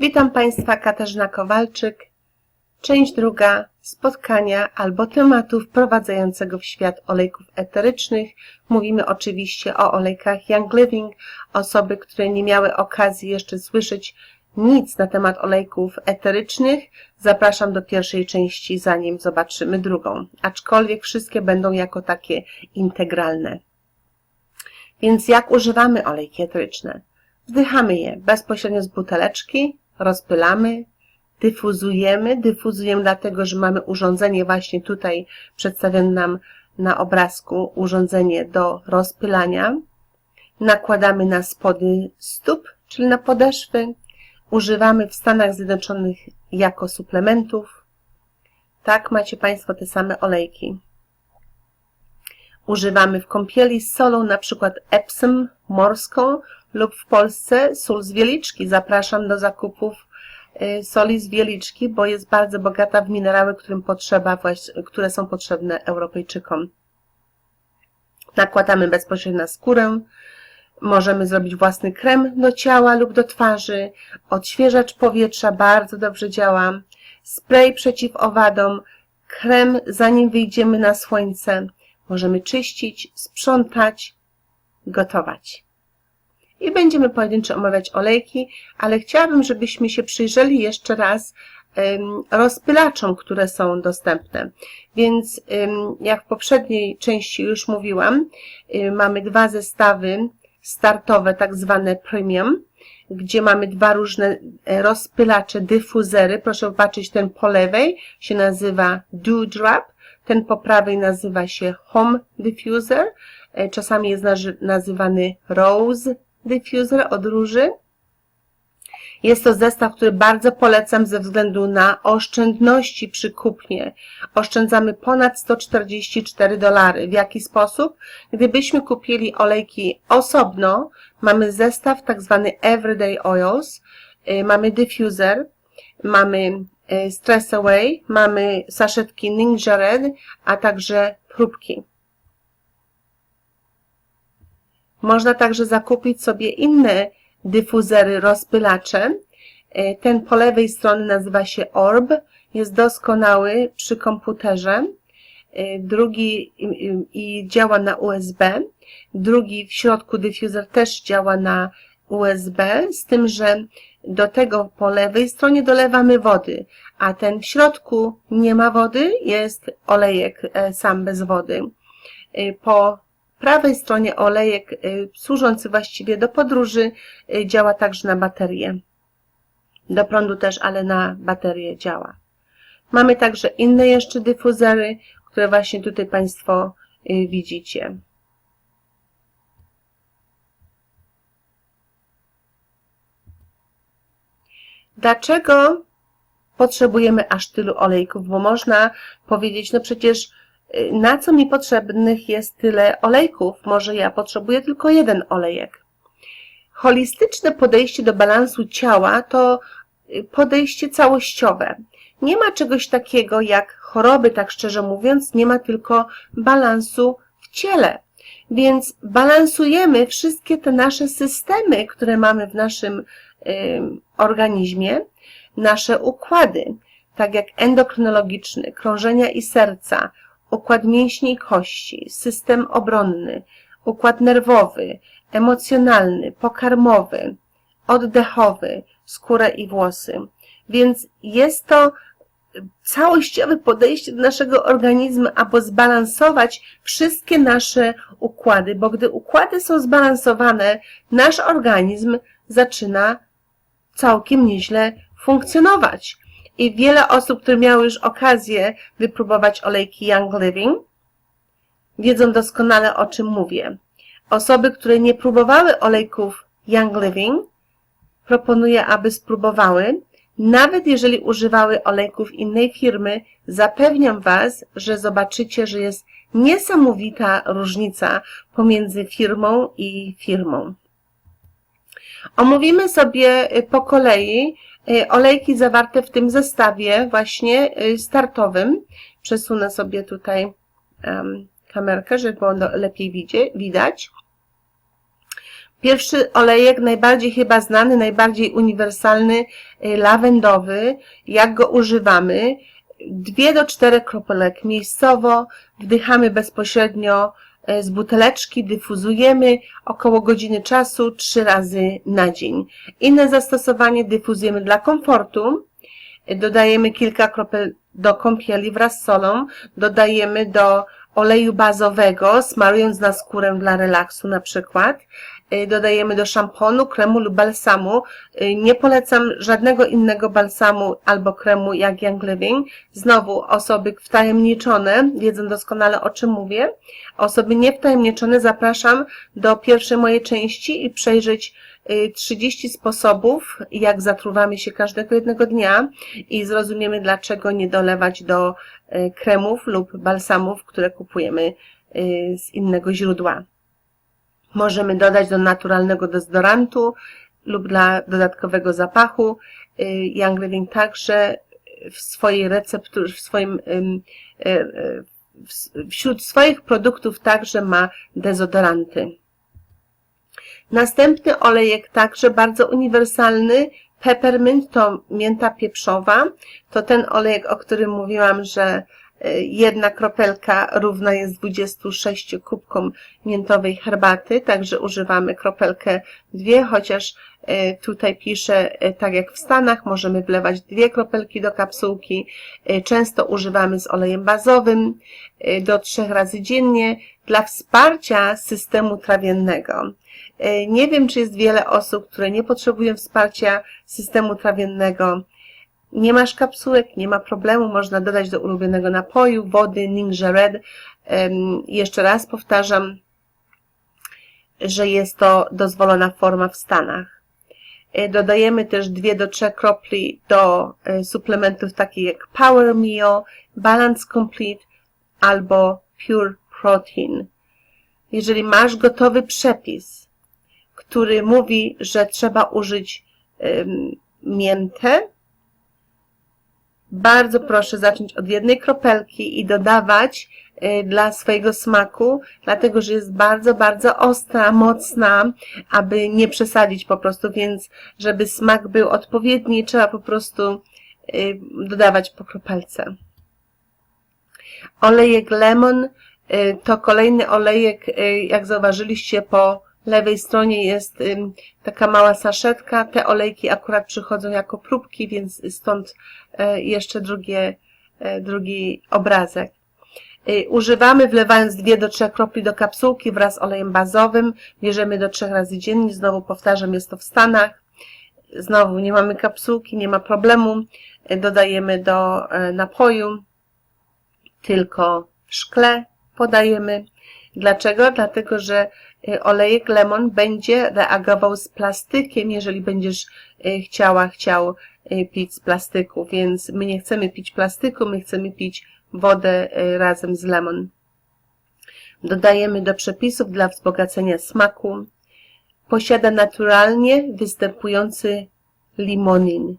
Witam Państwa, Katarzyna Kowalczyk. Część druga spotkania albo tematu wprowadzającego w świat olejków eterycznych. Mówimy oczywiście o olejkach Young Living. Osoby, które nie miały okazji jeszcze słyszeć nic na temat olejków eterycznych, zapraszam do pierwszej części, zanim zobaczymy drugą. Aczkolwiek wszystkie będą jako takie integralne. Więc jak używamy olejki eteryczne? Wdychamy je bezpośrednio z buteleczki, rozpylamy, dyfuzujemy. Dyfuzujemy dlatego, że mamy urządzenie właśnie tutaj przedstawione nam na obrazku, urządzenie do rozpylania. Nakładamy na spody stóp, czyli na podeszwy. Używamy w Stanach Zjednoczonych jako suplementów. Tak, macie Państwo te same olejki. Używamy w kąpieli z solą, na przykład Epsom morską lub w Polsce sól z wieliczki. Zapraszam do zakupów y, soli z wieliczki, bo jest bardzo bogata w minerały, którym potrzeba, które są potrzebne Europejczykom. Nakładamy bezpośrednio na skórę. Możemy zrobić własny krem do ciała lub do twarzy. Odświeżacz powietrza bardzo dobrze działa. Spray przeciw owadom. Krem zanim wyjdziemy na słońce. Możemy czyścić, sprzątać, gotować i będziemy pojedynczo omawiać olejki, ale chciałabym, żebyśmy się przyjrzeli jeszcze raz rozpylaczom, które są dostępne. Więc jak w poprzedniej części już mówiłam, mamy dwa zestawy startowe, tak zwane premium, gdzie mamy dwa różne e, rozpylacze, dyfuzery. Proszę popatrzeć, ten po lewej się nazywa Dewdrop, ten po prawej nazywa się Home Diffuser, e, czasami jest nazywany Rose diffuser od róży. Jest to zestaw, który bardzo polecam ze względu na oszczędności przy kupnie. Oszczędzamy ponad 144 dolary. W jaki sposób? Gdybyśmy kupili olejki osobno, mamy zestaw tak zwany Everyday Oils, y, mamy diffuser, mamy Stress Away, mamy saszetki Ninja Red, a także próbki. Można także zakupić sobie inne dyfuzery, rozpylacze. E, ten po lewej strony nazywa się Orb. Jest doskonały przy komputerze. E, drugi i działa na USB. Drugi w środku dyfuzer też działa na USB, z tym, że do tego po lewej stronie dolewamy wody, a ten w środku nie ma wody, jest olejek e, sam bez wody. Po prawej stronie olejek y, służący właściwie do podróży działa także na baterię. Do prądu też, ale na baterię działa. Mamy także inne jeszcze dyfuzery, które właśnie tutaj Państwo widzicie. Dlaczego potrzebujemy aż tylu olejków? Bo można powiedzieć, no przecież na co mi potrzebnych jest tyle olejków? Może ja potrzebuję tylko jeden olejek. Holistyczne podejście do balansu ciała to y, podejście całościowe. Nie ma czegoś takiego jak choroby, tak szczerze mówiąc, nie ma tylko balansu w ciele. Więc balansujemy wszystkie te nasze systemy, które mamy w naszym y, organizmie, nasze układy, tak jak endokrynologiczny, krążenia i serca, układ mięśni i kości, system obronny, układ nerwowy, emocjonalny, pokarmowy, oddechowy, skórę i włosy. Więc jest to całościowe podejście do naszego organizmu, aby zbalansować wszystkie nasze układy, bo gdy układy są zbalansowane, nasz organizm zaczyna całkiem nieźle funkcjonować. I wiele osób, które miały już okazję wypróbować olejki Young Living, wiedzą doskonale o czym mówię. Osoby, które nie próbowały olejków Young Living, proponuję, aby spróbowały. Nawet jeżeli używały olejków innej firmy, zapewniam Was, że zobaczycie, że jest niesamowita różnica pomiędzy firmą i firmą. Omówimy sobie po kolei Y, olejki zawarte w tym zestawie właśnie y, startowym. Przesunę sobie tutaj kamerkę, żeby było lepiej widać. Pierwszy olejek, najbardziej chyba znany, najbardziej uniwersalny, y, lawendowy. Jak go używamy? Dwie do czterech kropelek miejscowo, wdychamy bezpośrednio y, z buteleczki, dyfuzujemy około godziny czasu, trzy razy na dzień. Inne zastosowanie dyfuzujemy dla komfortu. Y, Dodajemy kilka kropel do kąpieli wraz z solą. Dodajemy do oleju bazowego, smarując na skórę dla relaksu na przykład. Y, Dodajemy do szamponu, kremu lub balsamu. Y, Nie polecam żadnego innego balsamu albo kremu jak Young Living. Znowu osoby wtajemniczone wiedzą doskonale o czym mówię. Osoby niewtajemniczone zapraszam do pierwszej mojej części i przejrzeć y, 30 sposobów, jak zatruwamy się każdego jednego dnia i zrozumiemy, dlaczego nie dolewać do y, kremów lub balsamów, które kupujemy y, z innego źródła. Możemy dodać do naturalnego dezodorantu lub dla dodatkowego zapachu. Y, Young Living także w swojej recepturze, w swoim, y, w- wśród swoich produktów także ma dezodoranty. Następny olejek także bardzo uniwersalny. Peppermint to mięta pieprzowa. To ten olejek, o którym mówiłam, że jedna kropelka równa jest 26 kubkom miętowej herbaty, także używamy kropelkę dwie, chociaż y, tutaj piszę, y, tak jak w Stanach, możemy wlewać dwie kropelki do kapsułki. Y, Często używamy z olejem bazowym do trzech razy dziennie dla wsparcia systemu trawiennego. Nie wiem, czy jest wiele osób, które nie potrzebują wsparcia systemu trawiennego. Nie masz kapsułek, nie ma problemu, można dodać do ulubionego napoju, wody, Ninja Red. Jeszcze raz powtarzam, że jest to dozwolona forma w Stanach. Y, Dodajemy też 2 do 3 kropli do y, suplementów takich jak Power Meal, Balance Complete albo Pure Protein. Jeżeli masz gotowy przepis, który mówi, że trzeba użyć miętę, bardzo proszę zacząć od jednej kropelki i dodawać y, dla swojego smaku, dlatego że jest bardzo, bardzo ostra, mocna, aby nie przesadzić po prostu, więc żeby smak był odpowiedni, trzeba po prostu y, dodawać po kropelce. Olejek lemon y, to kolejny olejek, jak zauważyliście po lewej stronie jest taka mała saszetka. Te olejki akurat przychodzą jako próbki, więc stąd e, jeszcze drugie, e, drugi obrazek. Y, Używamy wlewając 2 do 3 kropli do kapsułki wraz z olejem bazowym. Bierzemy do 3 razy dziennie. Znowu powtarzam, jest to w Stanach. Znowu nie mamy kapsułki, nie ma problemu. Y, Dodajemy do e, napoju tylko w szkle podajemy. Dlaczego? Dlatego, że olejek lemon będzie reagował z plastykiem, jeżeli będziesz y, chciała, chciał y, pić z plastyku, więc my nie chcemy pić plastyku, my chcemy pić wodę y, razem z lemon. Dodajemy do przepisów dla wzbogacenia smaku. Posiada naturalnie występujący limonin.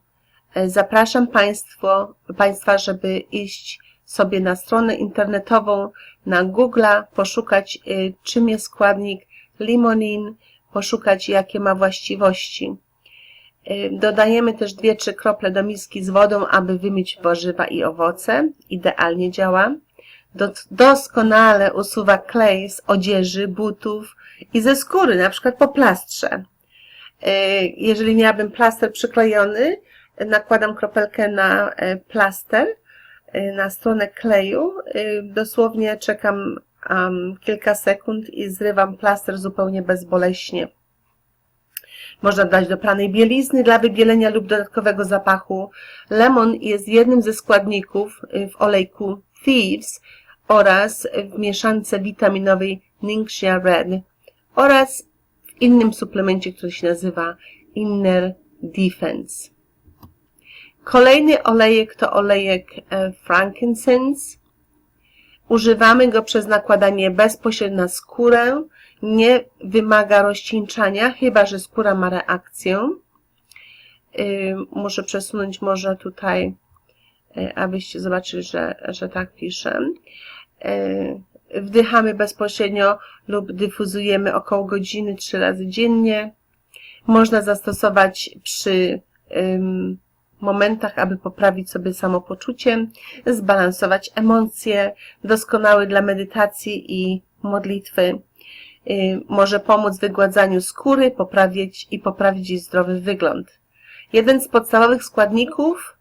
Zapraszam Państwo, Państwa, żeby iść sobie na stronę internetową, na Google'a, poszukać y, czym jest składnik limonin, poszukać jakie ma właściwości. Y, Dodajemy też 2-3 krople do miski z wodą, aby wymyć warzywa i owoce. Idealnie działa. Do- Doskonale usuwa klej z odzieży, butów i ze skóry, na przykład po plastrze. Y, Jeżeli miałabym plaster przyklejony, nakładam kropelkę na e, plaster, y, na stronę kleju. Y, Dosłownie czekam um, kilka sekund i zrywam plaster zupełnie bezboleśnie. Można dodać do pranej bielizny dla wybielenia lub dodatkowego zapachu. Lemon jest jednym ze składników y, w olejku Thieves oraz w mieszance witaminowej Ningxia Red oraz w innym suplemencie, który się nazywa Inner Defense. Kolejny olejek to olejek e, frankincense. Używamy go przez nakładanie bezpośrednio na skórę. Nie wymaga rozcieńczania, chyba że skóra ma reakcję. Yy, Muszę przesunąć może tutaj, yy, abyście zobaczyli, że, że tak piszę. Yy, wdychamy bezpośrednio lub dyfuzujemy około godziny trzy razy dziennie. Można zastosować przy ym, momentach, aby poprawić sobie samopoczucie, zbalansować emocje, doskonały dla medytacji i modlitwy. Y, może pomóc w wygładzaniu skóry, poprawić i poprawić jej zdrowy wygląd. Jeden z podstawowych składników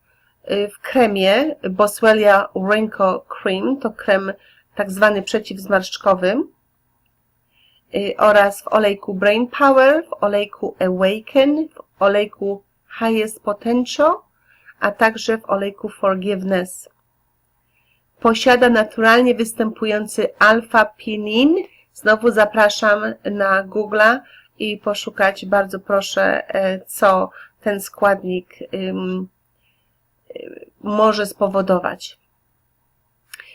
y, w kremie Boswellia Wrinkle Cream to krem tak zwany przeciwzmarszczkowy y, oraz w olejku Brain Power, w olejku Awaken, w olejku Highest Potential, a także w olejku Forgiveness. Posiada naturalnie występujący alfa-pinin. Znowu zapraszam na Google'a i poszukać bardzo proszę, e, co ten składnik y, może spowodować.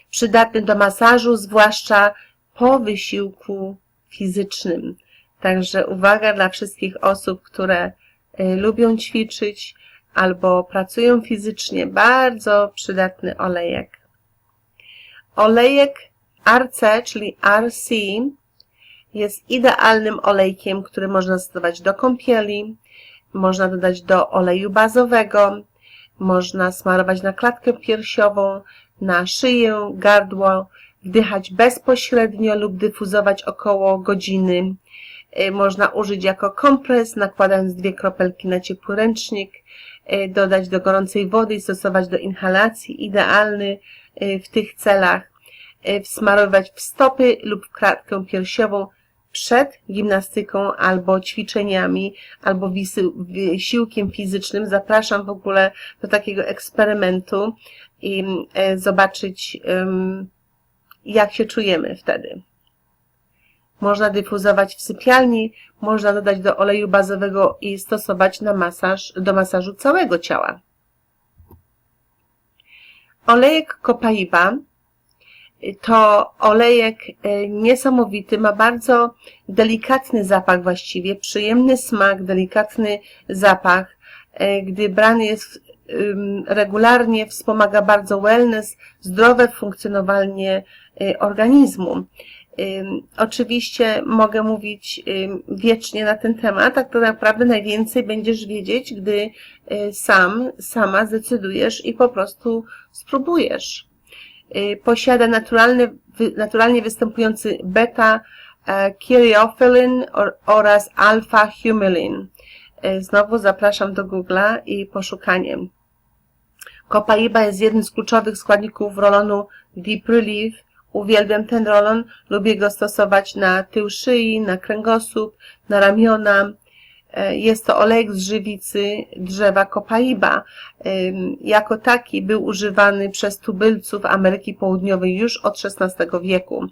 Przydatny do masażu, zwłaszcza po wysiłku fizycznym. Także uwaga dla wszystkich osób, które y, lubią ćwiczyć albo pracują fizycznie. Bardzo przydatny olejek. Olejek RC, czyli RC, jest idealnym olejkiem, który można stosować do kąpieli, można dodać do oleju bazowego, można smarować na klatkę piersiową, na szyję, gardło, wdychać bezpośrednio lub dyfuzować około godziny. Y, można użyć jako kompres, nakładając dwie kropelki na ciepły ręcznik, dodać do gorącej wody i stosować do inhalacji. Idealny y, w tych celach. Wsmarować w stopy lub w klatkę piersiową przed gimnastyką albo ćwiczeniami, albo wysiłkiem fizycznym. Zapraszam w ogóle do takiego eksperymentu i zobaczyć, jak się czujemy wtedy. Można dyfuzować w sypialni, można dodać do oleju bazowego i stosować na masaż, do masażu całego ciała. Olejek kopaiba to olejek e, niesamowity, ma bardzo delikatny zapach właściwie, przyjemny smak, delikatny zapach. E, gdy brany jest regularnie, wspomaga bardzo wellness, zdrowe funkcjonowanie e, organizmu. Oczywiście mogę mówić wiecznie na ten temat, tak to naprawdę najwięcej będziesz wiedzieć, gdy sam, sama zdecydujesz i po prostu spróbujesz. Y, posiada naturalny, naturalnie występujący beta kyriophylin oraz alfa humulin. Y, znowu zapraszam do Google'a i poszukanie. Kopaiba jest jednym z kluczowych składników rolonu Deep Relief. Uwielbiam ten rolon, lubię go stosować na tył szyi, na kręgosłup, na ramiona, E, jest to olejek z żywicy drzewa kopaiba. Jako taki był używany przez tubylców Ameryki Południowej już od XVI wieku.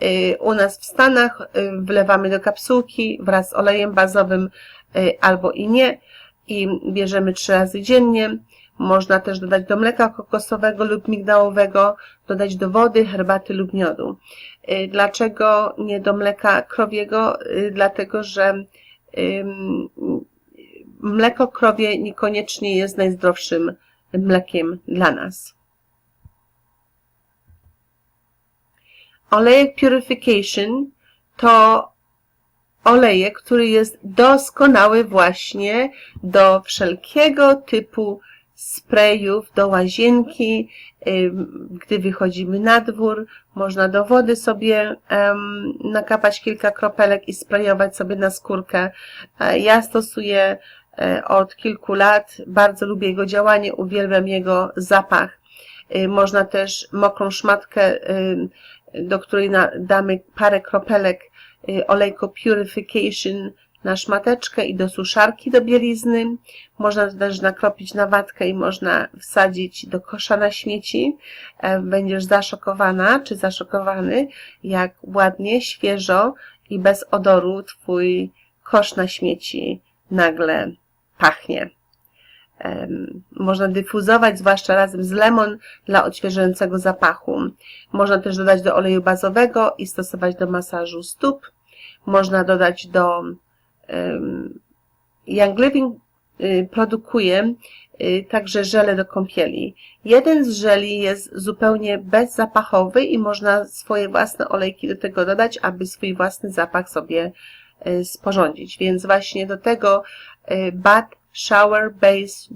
E, u nas w Stanach e, wlewamy do kapsułki wraz z olejem bazowym albo i nie i bierzemy trzy razy dziennie. Można też dodać do mleka kokosowego lub migdałowego, dodać do wody, herbaty lub miodu. Dlaczego nie do mleka krowiego? Dlatego, że mleko krowie niekoniecznie jest najzdrowszym mlekiem dla nas. Olejek Purification to olejek, który jest doskonały właśnie do wszelkiego typu sprayów do łazienki, gdy wychodzimy na dwór, można do wody sobie nakapać kilka kropelek i sprayować sobie na skórkę. E, ja stosuję e, od kilku lat, bardzo lubię jego działanie, uwielbiam jego zapach. E, można też mokrą szmatkę, do której damy parę kropelek olejko Purification na szmateczkę i do suszarki do bielizny. Można też nakropić na watkę i można wsadzić do kosza na śmieci. E, będziesz zaszokowana czy zaszokowany, jak ładnie, świeżo i bez odoru Twój kosz na śmieci nagle pachnie. Można dyfuzować, zwłaszcza razem z lemon dla odświeżającego zapachu. Można też dodać do oleju bazowego i stosować do masażu stóp. Można dodać do Young Living y, produkuje y, także żele do kąpieli. Jeden z żeli jest zupełnie bezzapachowy i można swoje własne olejki do tego dodać, aby swój własny zapach sobie y, sporządzić. Więc właśnie do tego Bath Shower Base